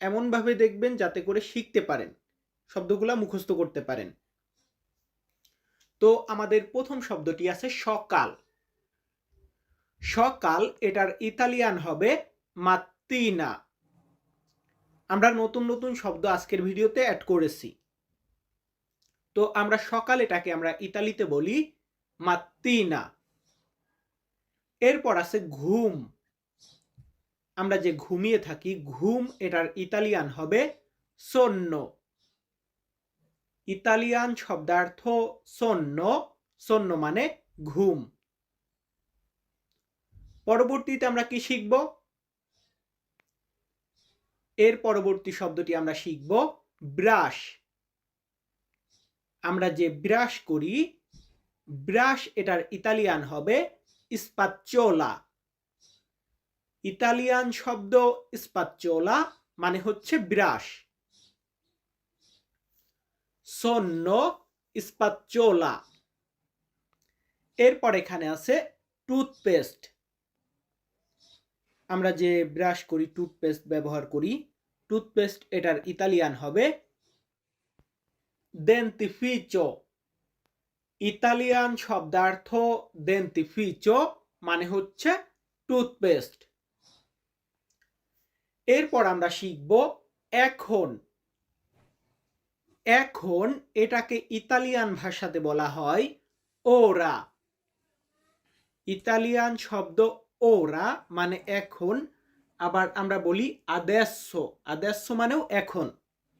এমনভাবে দেখবেন যাতে করে শিখতে পারেন, শব্দগুলা মুখস্থ করতে পারেন। তো আমাদের প্রথম শব্দটি আছে সকাল। সকাল এটার ইতালিয়ান হবে মাত্তিনা। আমরা নতুন নতুন শব্দ আজকের ভিডিওতে অ্যাড করেছি। তো আমরা সকাল এটাকে আমরা ইতালিতে বলি মাত্তিনা। এরপর আছে ঘুম। আমরা যে ঘুমিয়ে থাকি, ঘুম এটার ইতালিয়ান হবে সন্ন ইতালিয়ান শব্দার্থ সন্ন সন্ন মানে ঘুম। পরবর্তীতে আমরা কি শিখব? এর পরবর্তী শব্দটি আমরা শিখব ব্রাশ। আমরা যে ব্রাশ করি, ব্রাশ এটার ইতালিয়ান হবে স্পাচ্চোলা। ইতালিয়ান শব্দ স্পাচ্চোলা মানে হচ্ছে ব্রাশ। সন্ন স্পাচ্চোলা। এরপর এখানে আছে টুথপেস্ট। আমরা যে ব্রাশ করি, টুথপেস্ট ব্যবহার করি, টুথপেস্ট এটার ইতালিয়ান হবে দেন্তিফিচো ইতালিয়ান শব্দার্থ দেন্তিফিচো মানে হচ্ছে টুথপেস্ট। এরপর আমরা শিখব এখন। এখন এটাকে ইতালিয়ান ভাষাতে বলা হয় ওরা। ইতালিয়ান শব্দ ওরা মানে এখন। আবার আমরা বলি আদেশ্য আদেশ্য মানেও এখন।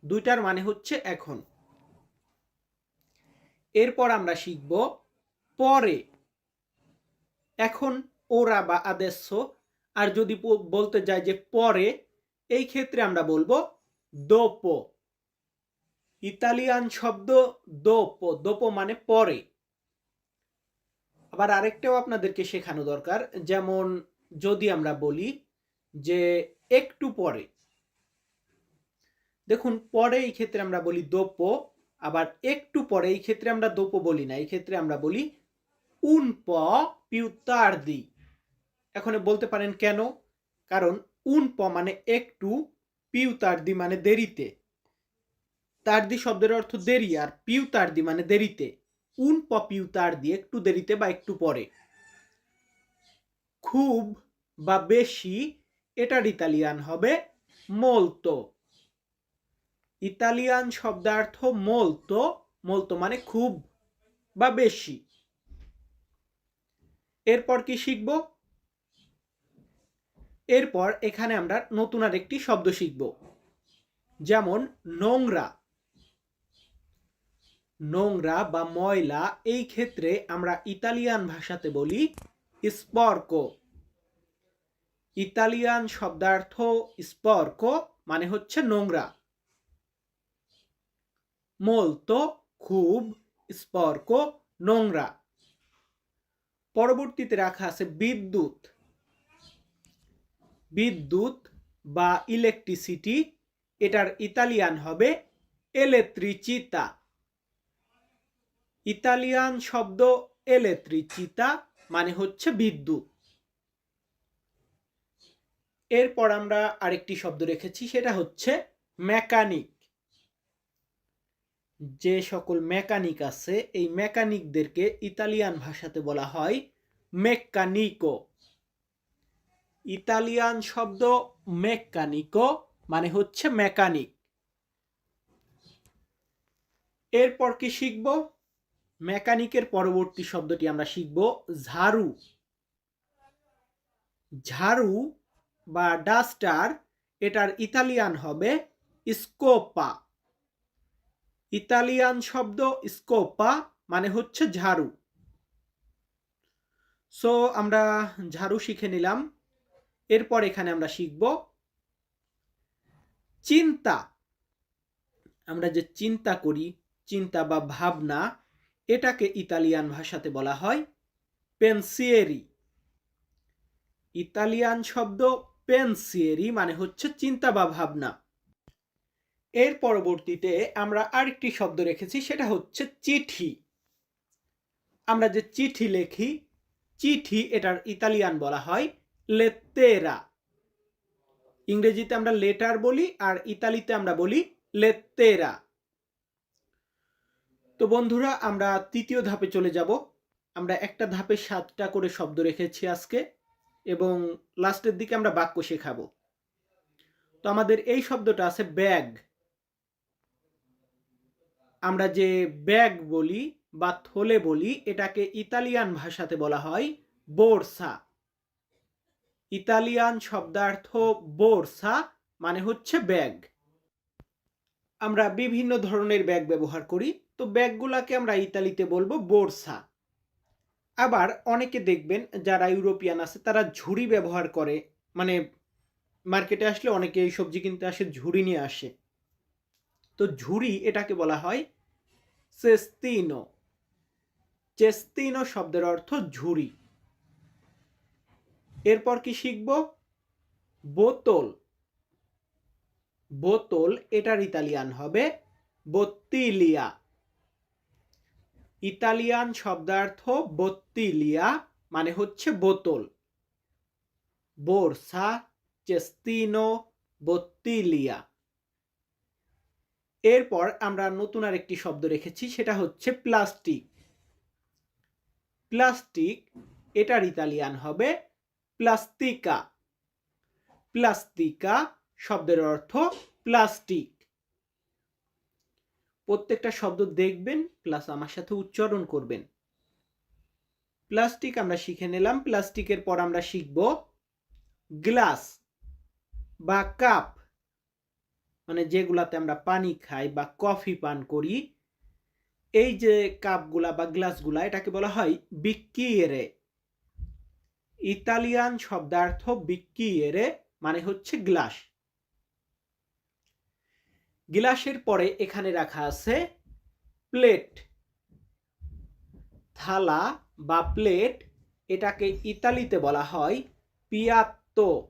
দুইটার মানে হচ্ছে এখন। এরপর আমরা শিখব পরে। এখন ওরা বা আদেশ্য আর যদি বলতে যায় যে পরে এই ক্ষেত্রে আমরা বলব দোপো। ইতালিয়ান শব্দ দোপো দোপো মানে পরে। আবার আরেকটাও আপনাদেরকে শেখানো দরকার, যেমন যদি আমরা বলি যে একটু পরে। দেখুন, পরে এই ক্ষেত্রে আমরা বলি দোপো, আবার একটু পরে এই ক্ষেত্রে আমরা দোপো বলি না, এই ক্ষেত্রে আমরা বলি উন প পিউতার্দি। এখন বলতে পারেন কেন? কারণ উন প মানে একটু পিউ তার্দি মানে দেরিতে। তার্দি শব্দের অর্থ দেরি আর পিউ তার্দি মানে দেরিতে। উন প পিউ তার্দি একটু দেরিতে বা একটু পরে। খুব বা বেশি এটার ইতালিয়ান হবে মোলতো ইতালিয়ান শব্দার্থ মোলতো মোলতো মানে খুব বা বেশি। এরপর কি শিখব? এরপর এখানে আমরা নতুন আর একটি শব্দ শিখব। যেমন নোংরা। নোংরা বা ময়লা, এই ক্ষেত্রে আমরা ইতালিয়ান ভাষাতে বলি স্পর্ক। ইতালিয়ান শব্দার্থ স্পর্ক মানে হচ্ছে নোংরা। মোলতো খুব স্পর্ক, নোংরা। পরবর্তীতে রাখা আছে বিদ্যুৎ। বিদ্যুৎ বা ইলেকট্রিসিটি এটার ইতালিয়ান হবে এলেত্রিচিতা ইতালিয়ান শব্দ এলেত্রিচিতা মানে হচ্ছে বিদ্যুৎ। এরপর আমরা আরেকটি শব্দ রেখেছি, সেটা হচ্ছে মেকানিক যে সকল মেকানিক আছে, এই মেকানিকদেরকে ইতালিয়ান ভাষাতে বলা হয় মেকানিকো ইতালিয়ান শব্দ মেকানিকো মানে হচ্ছে মেকানিক। এরপর কি শিখব? মেকানিকের পরবর্তী শব্দটি আমরা শিখব ঝাড়ু। ঝাড়ু বা ডাস্টার এটার ইতালিয়ান হবে স্কোপা। ইতালিয়ান শব্দ স্কোপা মানে হচ্ছে ঝাড়ু। সো আমরা ঝাড়ু শিখে নিলাম। এরপর এখানে আমরা শিখব চিন্তা। আমরা যে চিন্তা করি, চিন্তা বা ভাবনা, এটাকে ইতালিয়ান ভাষাতে বলা হয় পেনসিয়েরি ইতালিয়ান শব্দ পেনসিয়েরি মানে হচ্ছে চিন্তা বা ভাবনা। এর পরবর্তীতে আমরা আরেকটি শব্দ রেখেছি, সেটা হচ্ছে চিঠি। আমরা যে চিঠি লেখি, চিঠি এটার ইতালিয়ান বলা হয় লেত্তেরা ইংরেজিতে আমরা লেটার বলি আর ইতালিতে আমরা বলি লেত্তেরা তো বন্ধুরা, আমরা তৃতীয় ধাপে চলে যাব। আমরা একটা ধাপে সাতটা করে শব্দ রেখেছি আজকে এবং লাস্টের দিকে আমরা বাক্য শেখাবো। তো আমাদের এই শব্দটা আছে ব্যাগ। আমরা যে ব্যাগ বলি বা থলে বলি, এটাকে ইতালিয়ান ভাষাতে বলা হয় বোরসা। ইতালিয়ান শব্দার্থ বোরসা মানে হচ্ছে ব্যাগ। আমরা বিভিন্ন ধরনের ব্যাগ ব্যবহার করি, তো ব্যাগগুলাকে আমরা ইতালিতে বলব বোরসা। আবার অনেকে দেখবেন যারা ইউরোপিয়ান আছে, তারা ঝুড়ি ব্যবহার করে মানে মার্কেটে আসলে অনেকে এই সবজি কিনতে আসে, ঝুড়ি নিয়ে আসে। তো ঝুড়ি এটাকে বলা হয় চেস্তিনো। চেস্তিনো শব্দের অর্থ ঝুড়ি। এরপর কি শিখব? বোতল। বোতল এটার ইতালিয়ান হবে বত্তিলিয়া। ইতালিয়ান শব্দার্থ বত্তিলিয়া মানে হচ্ছে বোতল। বোরসা, চেস্তিনো, বত্তিলিয়া। এরপর আমরা নতুন আর একটি শব্দ রেখেছি, সেটা হচ্ছে প্লাস্টিক। প্লাস্টিক এটার ইতালিয়ান হবে প্লাস্তিকা। প্লাস্তিকা শব্দের অর্থ প্লাস্টিক। প্রত্যেকটা শব্দ দেখবেন, প্লাস আমার সাথে উচ্চারণ করবেন। প্লাস্টিক আমরা শিখে নিলাম, প্লাস্টিকের পর আমরা শিখব গ্লাস বা কাপ। মানে যেগুলাতে আমরা পানি খাই বা কফি পান করি। এই যে কাপগুলা বা গ্লাসগুলা, এটাকে বলা হয় বিক্কিয়েরে। ইতালিয়ান শব্দার্থ বিক্কিয়েরে মানে হচ্ছে গ্লাস। গ্লাসের পরে এখানে রাখা আছে প্লেট। থালা বা প্লেট এটাকে ইতালিতে বলা হয় পিয়াত্তো।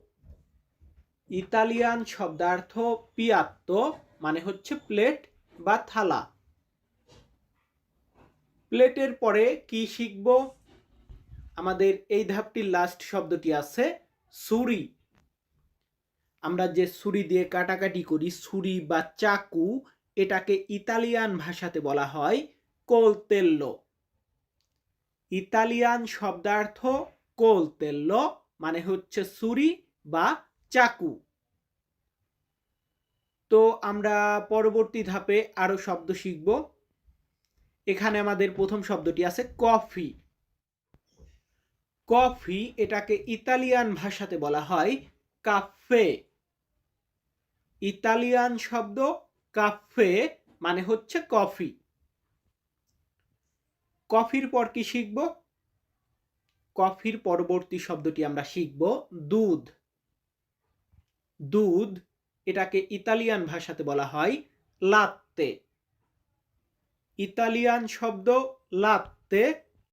ইতালিয়ান শব্দার্থ পিয়াত্তো মানে হচ্ছে প্লেট বা থালা। প্লেটের পরে কি শিখব? আমাদের এই ধাপটির লাস্ট শব্দটি আছে সুরি আমরা যে ছুরি দিয়ে কাটাকাটি করি, ছুরি বা চাকু, এটাকে ইতালিয়ান ভাষাতে বলা হয় কোলতেল্লো। ইতালিয়ান শব্দার্থ কোলতেল্লো মানে হচ্ছে ছুরি বা চাকু। তো আমরা পরবর্তী ধাপে আরও শব্দ শিখব। এখানে আমাদের প্রথম শব্দটি আছে কফি। কফি এটাকে ইতালিয়ান ভাষাতে বলা হয় কাফে। ইতালিয়ান শব্দ কাফে মানে হচ্ছে কফি। কফির পর কি শিখব? কফির পরবর্তী শব্দটি আমরা শিখব দুধ। দুধ এটাকে ইতালিয়ান ভাষাতে বলা হয় লাত্তে। ইতালিয়ান শব্দ লাত্তে